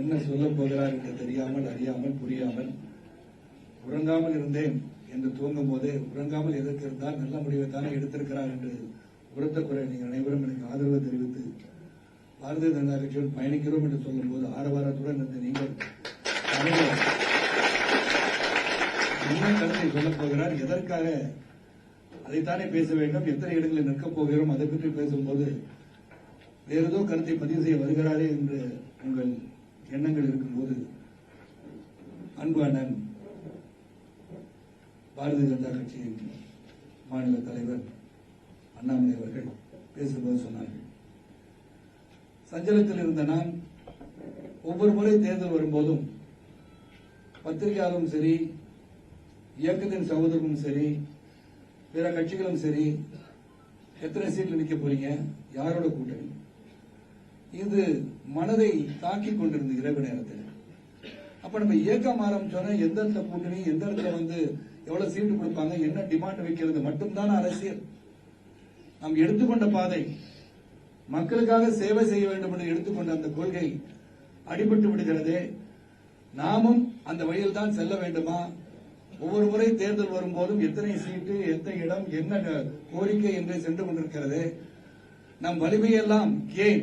என்ன சொல்ல போகிறார் என்று தெரியாமல் அறியாமல் புரியாமல் உறங்காமல் இருந்தேன் என்று தூங்கும் போதே உறங்காமல் எதற்கு இருந்தால் நல்ல முடிவை தானே எடுத்திருக்கிறார் என்று உரத்த குறை நீங்கள் அனைவரும் எனக்கு ஆதரவு தெரிவித்து பாரதிய ஜனதா கட்சியுடன் பயணிக்கிறோம் என்று சொல்லும்போது ஆரவாரத்துடன் இருந்த நீங்கள் என்ன கருத்தை சொல்லப் போகிறார்? எதற்காக? அதைத்தானே பேச வேண்டும். எத்தனை இடங்களில் நிற்கப் போகிறோம்? அதை பற்றி பேசும்போது வேறு ஏதோ கருத்தை பதிவு செய்ய வருகிறாரே என்று உங்கள் எண்ணங்கள் இருக்கும்போது அன்பு அண்ணன் பாரதிய ஜனதா கட்சியின் மாநில தலைவர் அண்ணாமலை அவர்கள் பேசும்போது சொன்னார்கள். சஞ்சலத்தில் இருந்த நான் ஒவ்வொரு முறை தேர்தல் வரும்போதும் பத்திரிகையாளரும் சரி இயக்கத்தின் சகோதரரும் சரி பிற கட்சிகளும் சரி எத்தனை சீட்டில் நிற்க போறீங்க? யாரோட கூட்டணி? இது மனதை தாக்கிக் கொண்டிருந்தது இரவு நேரத்தில். அப்ப நம்ம இயக்கம் ஆரம்பிச்சோன்னா எந்த இடத்துல கூட்டணி எந்த இடத்துல வந்து எவ்வளவு சீட்டு கொடுப்பாங்க என்ன டிமாண்ட் வைக்கிறது மட்டும்தான் அரசியல். நாம் எடுத்துக்கொண்ட பாதை மக்களுக்காக சேவை செய்ய வேண்டும் என்று எடுத்துக்கொண்ட அந்த கொள்கை அடிபட்டு விடுகிறதே. நாமும் அந்த வழியில் தான் செல்ல வேண்டுமா? ஒவ்வொரு முறை தேர்தல் வரும்போதும் எத்தனை சீட்டு எத்தனை இடம் என்ன கோரிக்கை என்று சென்று கொண்டிருக்கிறது. நம் வலிமையெல்லாம் ஏன்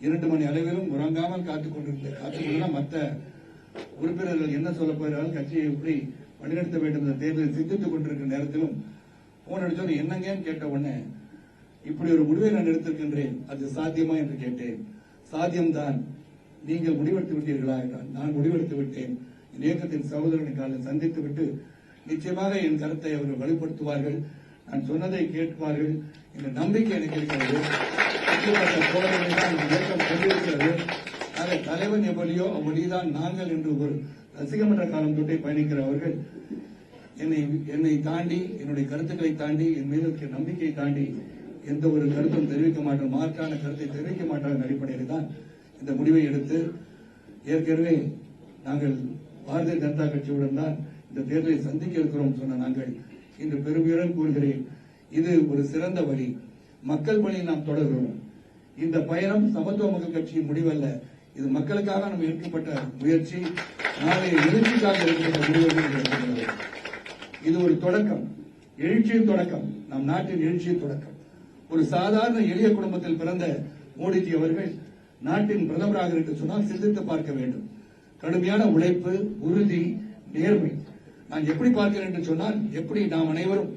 இரண்டு மணி அளவிலும் உறங்காமல் காத்துக் கொண்டிருந்த காத்துக் மற்ற உறுப்பினர்கள் என்ன சொல்ல போகிறார்கள்? கட்சியை எப்படி வழிநடத்த வேண்டும் என்ற தேர்தலை சிந்தித்துக் கொண்டிருக்கிற நேரத்திலும் போன் அடிச்சோன்னு என்னங்கன்னு கேட்ட உடனே இப்படி ஒரு முடிவை நான் எடுத்திருக்கின்றேன். அது சாத்தியமா? என்று கேட்டேன். சாத்தியம்தான். நீங்கள் முடிவெடுத்து விட்டீர்களா? என்றால் நான் முடிவெடுத்து விட்டேன். இயக்கத்தின் சகோதரனை காலை சந்தித்து விட்டு நிச்சயமாக என் கருத்தை அவர்கள் வலுப்படுத்துவார்கள். நான் சொன்னதை கேட்பார்கள் இந்த நம்பிக்கை எனக்கு இருக்கிறது. இப்படிப்பட்ட தோழர்களை தான் இயக்கம் கொண்டிருக்கிறது. ஆக தலைவன் எப்படியோ அப்படிதான் நாங்கள் என்று ஒரு ரசிகமன்ற காலம் தொட்டே பயணிக்கிற அவர்கள் என்னை என்னை தாண்டி என்னுடைய கருத்துக்களை தாண்டி என் மீது இருக்கிற நம்பிக்கையை தாண்டி எந்த ஒரு கருத்தும் தெரிவிக்க மாட்டோம். மாற்றான கருத்தை தெரிவிக்க மாட்டாங்க அடிப்படையில் தான் இந்த முடிவை எடுத்து ஏற்கனவே நாங்கள் பாரதிய ஜனதா கட்சியுடன் தான் இந்த தேர்தலை சந்திக்க இருக்கிறோம் சொன்ன நாங்கள். இன்று பெருமையுடன் கூறுகிறேன். இது ஒரு சிறந்த வழி. மக்கள் பணியை நாம் தொடர்கிறோம். இந்த பயணம் சமத்துவ மக்கள் கட்சியின் முடிவல்ல. இது மக்களுக்காக நம்ம எடுக்கப்பட்ட முயற்சி. நாளைய எழுச்சிக்காக எடுக்கப்பட்ட முடிவு இது ஒரு தொடக்கம். எழுச்சியின் தொடக்கம். நம் நாட்டின் எழுச்சியின் தொடக்கம். ஒரு சாதாரண எளிய குடும்பத்தில் பிறந்த மோடிஜி அவர்கள் நாட்டின் பிரதமராக இருக்க சொன்னால் சிந்தித்து பார்க்க வேண்டும். கடுமையான உழைப்பு உறுதி நேர்மை. நான் எப்படி பார்க்கிறேன் என்று சொன்னால் எப்படி நாம் அனைவரும்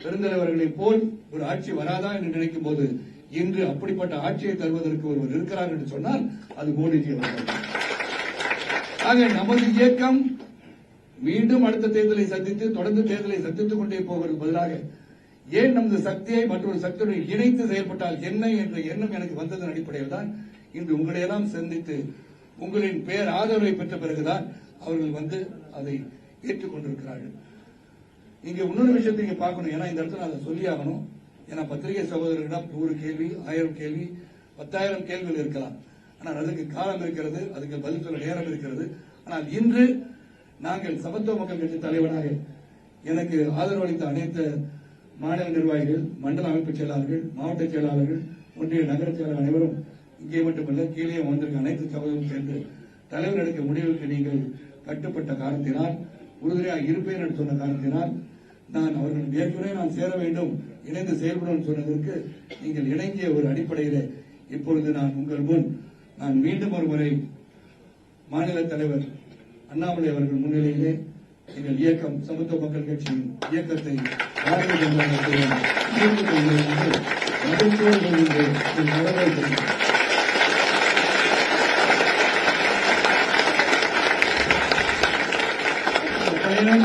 பெருந்தலைவர்களைப் போல் ஒரு ஆட்சி வராதா என்று நினைக்கும் போது இன்று அப்படிப்பட்ட ஆட்சியை தருவதற்கு ஒருவர் இருக்கிறார் என்று சொன்னால் அது மோடிஜி ஆக நமது இயக்கம் மீண்டும் அடுத்த தேர்தலை சந்தித்து தொடர்ந்து தேர்தலை சந்தித்துக் கொண்டே போவதற்கு பதிலாக ஏன் நமது சக்தியை மற்றொரு சக்தியுடன் இணைத்து செயல்பட்டால் என்ன என்ற எண்ணம் எனக்கு வந்ததன் அடிப்படையில் தான் இன்று உங்களையெல்லாம் சந்தித்து உங்களின் பேர் ஆதரவை பெற்ற பிறகுதான் அவர்கள் வந்து அதை ஏற்றுக்கொண்டிருக்கிறார்கள் இங்க இன்னொரு விஷயத்தை நீங்க பார்க்கணும். ஏன்னா இந்த இடத்துல அதை சொல்லி ஆகணும் ஏன்னா பத்திரிகை சகோதரர்களிடம் நூறு கேள்வி ஆயிரம் கேள்வி பத்தாயிரம் கேள்விகள் இருக்கலாம். ஆனால் அதுக்கு காலம் இருக்கிறது அதுக்கு பதில் சொல்ல நேரம் இருக்கிறது. ஆனால் இன்று நாங்கள் சமத்துவ மக்கள் கட்சி தலைவராக எனக்கு ஆதரவு அளித்த அனைத்து மாநில நிர்வாகிகள் மண்டல அமைப்பு செயலாளர்கள் மாவட்ட செயலாளர்கள் ஒன்றிய நகர செயலாளர் அனைவரும் இங்கே மட்டுமல்ல கீழே வந்திருக்க அனைத்து சகோதரரும் சேர்ந்து தலைவர் எடுக்க முடிவுக்கு நீங்கள் கட்டுப்பட்ட காரணத்தினால் உறுதுணையாக இருப்பேன் என்று சொன்ன காரணத்தினால் நான் அவர்கள் ஏற்கனவே நான் சேர வேண்டும் இணைந்து செயல்படும் சொன்னதற்கு நீங்கள் இணங்கிய ஒரு அடிப்படையிலே இப்பொழுது நான் உங்கள் முன் நான் மீண்டும் ஒரு முறை மாநில தலைவர் அண்ணாமலை அவர்கள் முன்னிலையிலே எங்கள் இயக்கம் சமத்துவ மக்கள் கட்சியின் இயக்கத்தை பாரதிய ஜனதா என்று மகிழ்ச்சியோடு கொள்கின்றேன் என் வரவை தெரிவிக்கிறேன். இந்த பயணம்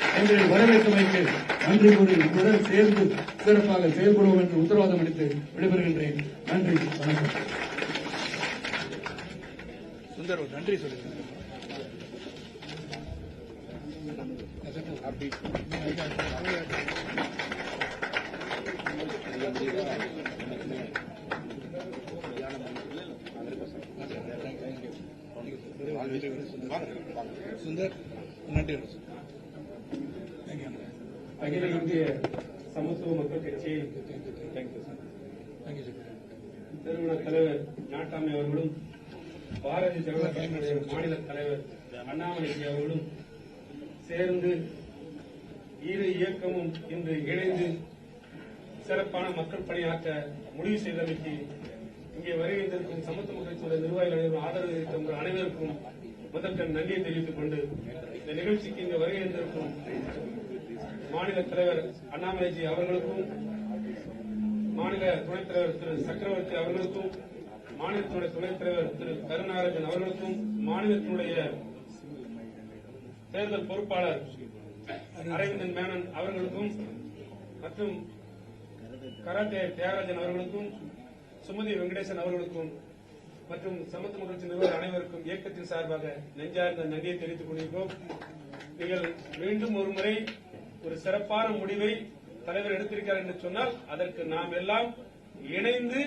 எங்களை வரவேற்றமைக்கு நன்றி கூறி உடன் சேர்ந்து சிறப்பாக செயல்படுவோம் என்று உத்தரவாதம் அளித்து விடைபெறுகின்றேன். நன்றி வணக்கம். சுந்தர் நன்றி சொல்லுங்க. சுந்தர் நன்றி. அகில இந்திய சமத்துவ மக்கள் கட்சி நிறுவன தலைவர் நாட்டாமை அவர்களும் பாரதிய ஜனதா கட்சியினுடைய மாநில தலைவர் அண்ணாமலைஜி அவர்களும் சேர்ந்து இரு இயக்கமும் இன்று இணைந்து சிறப்பான மக்கள் பணியாற்ற முடிவு செய்தமைக்கு இங்கே வருகின்றிருக்கும் சமத்துவ மக்கள் கட்சியுடைய நிர்வாகிகள் ஆதரவு அளித்த அனைவருக்கும் முதற்கண் நன்றியை தெரிவித்துக் கொண்டு இந்த நிகழ்ச்சிக்கு இங்கு வருகின்றிருக்கும் மாநில தலைவர் அண்ணாமலைஜி அவர்களுக்கும் மாநில துணைத் தலைவர் திரு சக்கரவர்த்தி அவர்களுக்கும் மாநிலத்தினுடைய துணைத் தலைவர் திரு கருணாராஜன் அவர்களுக்கும் மாநிலத்தினுடைய தேர்தல் பொறுப்பாளர் அரவிந்தன் மேனன் அவர்களுக்கும் மற்றும் கராத்தே தியாகராஜன் அவர்களுக்கும் சுமதி வெங்கடேசன் அவர்களுக்கும் மற்றும் சமத்து மக்கள் நிறுவனர் அனைவருக்கும் இயக்கத்தின் சார்பாக நெஞ்சார்ந்த நன்றியை தெரிவித்துக் கொண்டிருக்கிறோம் நீங்கள் மீண்டும் ஒருமுறை ஒரு சிறப்பான முடிவை தலைவர் எடுத்திருக்கிறார் என்று சொன்னால் அதற்கு நாம் எல்லாம் இணைந்து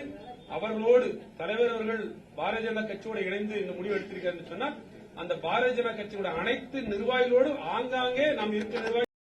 அவர்களோடு தலைவர் அவர்கள் பாரதிய ஜனதா கட்சியோடு இணைந்து இந்த முடிவு எடுத்திருக்கிறார் என்று சொன்னால் அந்த பாரதிய ஜனதா கட்சியோட அனைத்து நிர்வாகிகளோடு ஆங்காங்கே நாம் இருக்க நிர்வாகி